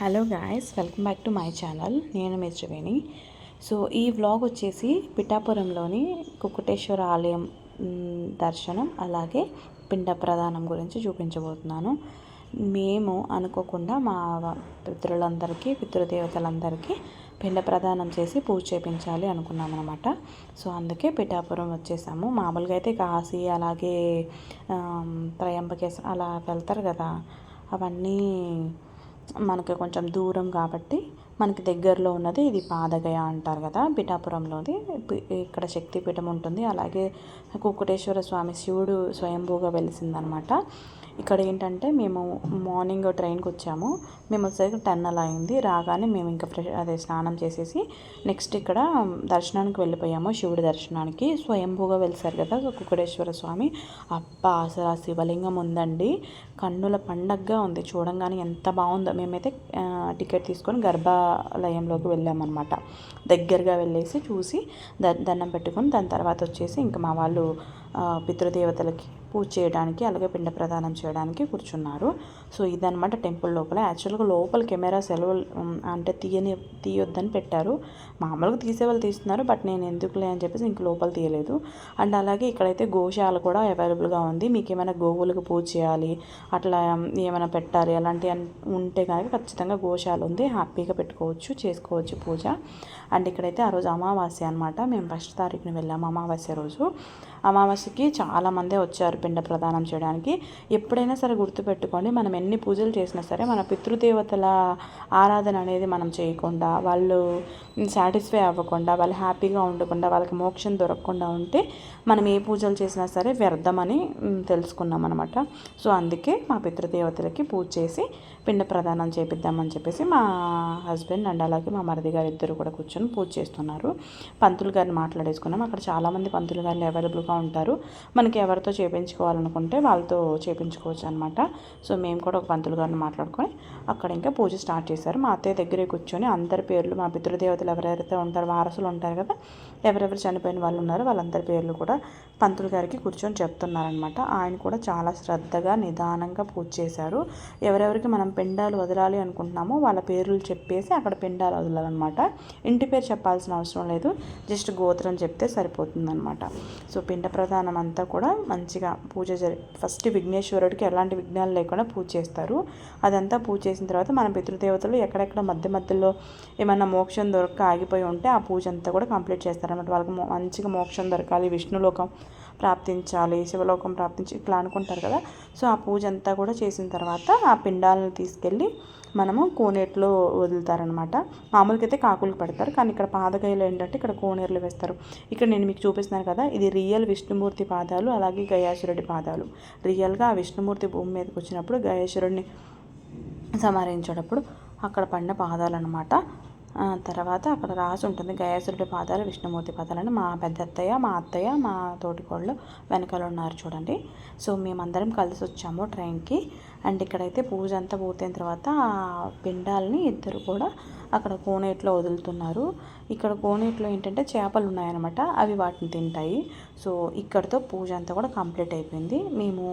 Hello guys welcome back to my channel. నేను మీ Triveni. So ఈ వ్లాగ్ వచ్చేసి పిఠాపురంలోని కుక్కుటేశ్వర ఆలయం దర్శనం అలాగే పిండ ప్రధానం గురించి చూపించబోతున్నాను. మేము అనుకోకుండా మా పితృలందరికీ పితృదేవతలందరికీ పిండ ప్రదానం చేసి పూజ చేపించాలి అనుకున్నాం అనమాట సో అందుకే పిఠాపురం వచ్చేసాము. మామూలుగా అయితే కాశీ అలాగే త్రయంబకేశ్వరం అలా వెళ్తారు కదా అవన్నీ మనకి కొంచెం దూరం కాబట్టి మనకి దగ్గరలో ఉన్నది ఇది పాదగయ అంటారు కదా పిఠాపురంలోది. ఇక్కడ శక్తిపీఠం ఉంటుంది. అలాగే కుక్కుటేశ్వర స్వామి శివుడు స్వయంభూగా వెలిసిందనమాట. ఇక్కడ ఏంటంటే మేము మార్నింగ్ ట్రైన్కి వచ్చాము. మేము వచ్చేసరికి టెన్ అలా అయింది. రాగానే మేము ఇంకా ఫ్రెష్ అదే స్నానం చేసేసి నెక్స్ట్ ఇక్కడ దర్శనానికి వెళ్ళిపోయాము శివుడి దర్శనానికి. స్వయంభూగా వెళ్తారు కదా కుక్కడేశ్వర స్వామి. అప్ప అసలు ఆ శివలింగం ఉందండి. కన్నుల పండగగా ఉంది. చూడంగానే ఎంత బాగుందో. మేమైతే టికెట్ తీసుకొని గర్భాలయంలోకి వెళ్ళామన్నమాట. దగ్గరగా వెళ్ళేసి చూసి దండం పెట్టుకొని దాని తర్వాత వచ్చేసి ఇంకా మా వాళ్ళు పితృదేవతలకి పూజ చేయడానికి అలాగే పిండ ప్రదానం చేయడానికి కూర్చున్నారు. సో ఇదనమాట టెంపుల్ లోపల. యాక్చువల్గా లోపల కెమెరా సెలవు అంటే తీయని తీయొద్దని పెట్టారు. మామూలుగా తీసేవాళ్ళు తీస్తున్నారు బట్ నేను ఎందుకులే అని చెప్పేసి ఇంక లోపల తీయలేదు. అండ్ అలాగే ఇక్కడైతే గోశాల కూడా అవైలబుల్గా ఉంది. మీకు ఏమైనా గోవులకు పూజ చేయాలి అట్లా ఏమైనా పెట్టాలి అలాంటివి ఉంటే కనుక ఖచ్చితంగా గోశాల ఉంది. హ్యాపీగా పెట్టుకోవచ్చు చేసుకోవచ్చు పూజ. అండ్ ఇక్కడైతే ఆ రోజు అమావాస్య అనమాట మేము ఫస్ట్ తారీఖున వెళ్ళాము అమావాస్య రోజు. అమావాస్య అమావాస్యకి చాలామందే వచ్చారు పిండ ప్రదానం చేయడానికి. ఎప్పుడైనా సరే గుర్తుపెట్టుకోండి మనం ఎన్ని పూజలు చేసినా సరే మన పితృదేవతల ఆరాధన అనేది మనం చేయకుండా వాళ్ళు సాటిస్ఫై అవ్వకుండా వాళ్ళు హ్యాపీగా ఉండకుండా వాళ్ళకి మోక్షం దొరకకుండా ఉంటే మనం ఏ పూజలు చేసినా సరే వ్యర్థమని తెలుసుకున్నాం అనమాట సో అందుకే మా పితృదేవతలకి పూజ చేసి పిండ ప్రదానం చేపిద్దామని చెప్పేసి మా హస్బెండ్ అండ్ అలాగే మా మరిది గారు ఇద్దరు కూడా కూర్చొని పూజ చేస్తున్నారు. పంతులు గారిని మాట్లాడేసుకున్నాం. అక్కడ చాలామంది పంతులు గారు అవైలబుల్గా ఉంటారు. మనకి ఎవరితో చేపించుకోవాలనుకుంటే వాళ్ళతో చేపించుకోవచ్చు అనమాట సో మేము కూడా ఒక పంతులు గారిని మాట్లాడుకొని అక్కడ ఇంకా పూజ స్టార్ట్ చేశారు. మా అత్తయ్య దగ్గరే కూర్చొని అందరి పేర్లు మా పితృదేవతలు ఎవరెవరైతే ఉంటారు వారసులు ఉంటారు కదా ఎవరెవరు చనిపోయిన వాళ్ళు ఉన్నారో వాళ్ళందరి పేర్లు కూడా పంతులు గారికి కూర్చొని చెప్తున్నారనమాట ఆయన కూడా చాలా శ్రద్ధగా నిదానంగా పూజ చేశారు. ఎవరెవరికి మనం పిండాలు వదలాలి అనుకుంటున్నామో వాళ్ళ పేర్లు చెప్పేసి అక్కడ పిండాలు వదలాలన్నమాట. ఇంటి పేరు చెప్పాల్సిన అవసరం లేదు. జస్ట్ గోత్రం చెప్తే సరిపోతుందన్నమాట. సో పిండ ప్రధాన అంతా కూడా మంచిగా పూజ జరి ఫస్ట్ విఘ్నేశ్వరుడికి ఎలాంటి విఘ్నాలు లేకుండా పూజ చేస్తారు. అదంతా పూజ చేసిన తర్వాత మన పితృదేవతలు ఎక్కడెక్కడ మధ్య మధ్యలో ఏమైనా మోక్షం దొరక ఆగిపోయి ఉంటే ఆ పూజ అంతా కూడా కంప్లీట్ చేస్తారన్నమాట. వాళ్ళకి మంచిగా మోక్షం దొరకాలి. విష్ణులోకం ప్రాప్తించాలి శివలోకం ప్రాప్తించి ఇట్లా అనుకుంటారు కదా. సో ఆ పూజ అంతా కూడా చేసిన తర్వాత ఆ పిండాలను తీసుకెళ్ళి మనము కోనేట్లో వదులుతారనమాట మామూలుగా అయితే కాకులు పెడతారు కానీ ఇక్కడ పాదగయలు ఏంటంటే ఇక్కడ కోనేరులు వేస్తారు. ఇక్కడ నేను మీకు చూపిస్తున్నాను కదా ఇది రియల్ విష్ణుమూర్తి పాదాలు అలాగే గయాసురుడి పాదాలు. రియల్గా ఆ విష్ణుమూర్తి భూమి మీదకి వచ్చినప్పుడు గయాసురుడిని సంహరించేటప్పుడు అక్కడ పడిన పాదాలు అనమాట తర్వాత అక్కడ రాసి ఉంటుంది. గయాసురుడి పాదాలు విష్ణుమూర్తి పాదాలు అని మా పెద్ద అత్తయ్య మా అత్తయ్య మా తోటికోళ్ళు వెనకాల ఉన్నారు చూడండి. సో మేమందరం కలిసి వచ్చాము ట్రైన్కి. అండ్ ఇక్కడైతే పూజ అంతా పూర్తయిన తర్వాత ఆ పిండాలని ఇద్దరు కూడా అక్కడ కోనేట్లో వదులుతున్నారు. ఇక్కడ కోనేట్లో ఏంటంటే చేపలు ఉన్నాయన్నమాట. అవి వాటిని తింటాయి. సో ఇక్కడతో పూజ అంతా కూడా కంప్లీట్ అయిపోయింది. మేము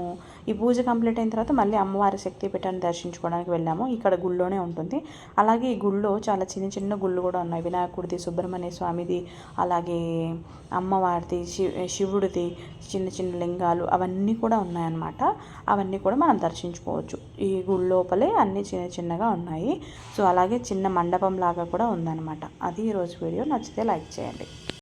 ఈ పూజ కంప్లీట్ అయిన తర్వాత మళ్ళీ అమ్మవారి శక్తిపీఠాన్ని దర్శించుకోవడానికి వెళ్ళాము. ఇక్కడ గుళ్ళోనే ఉంటుంది. అలాగే ఈ గుళ్ళో చాలా చిన్న చిన్న గుళ్ళు కూడా ఉన్నాయి. వినాయకుడిది సుబ్రహ్మణ్య స్వామిది అలాగే అమ్మవారిది శివుడిది చిన్న చిన్న లింగాలు అవన్నీ కూడా ఉన్నాయన్నమాట. అవన్నీ కూడా మనం దర్శించుకోవచ్చు ఈ గుడి లోపలే అన్నీ చిన్న చిన్నగా ఉన్నాయి. సో అలాగే చిన్న మండపం లాగా కూడా ఉందన్నమాట. అది ఈరోజు వీడియో. నచ్చితే లైక్ చేయండి.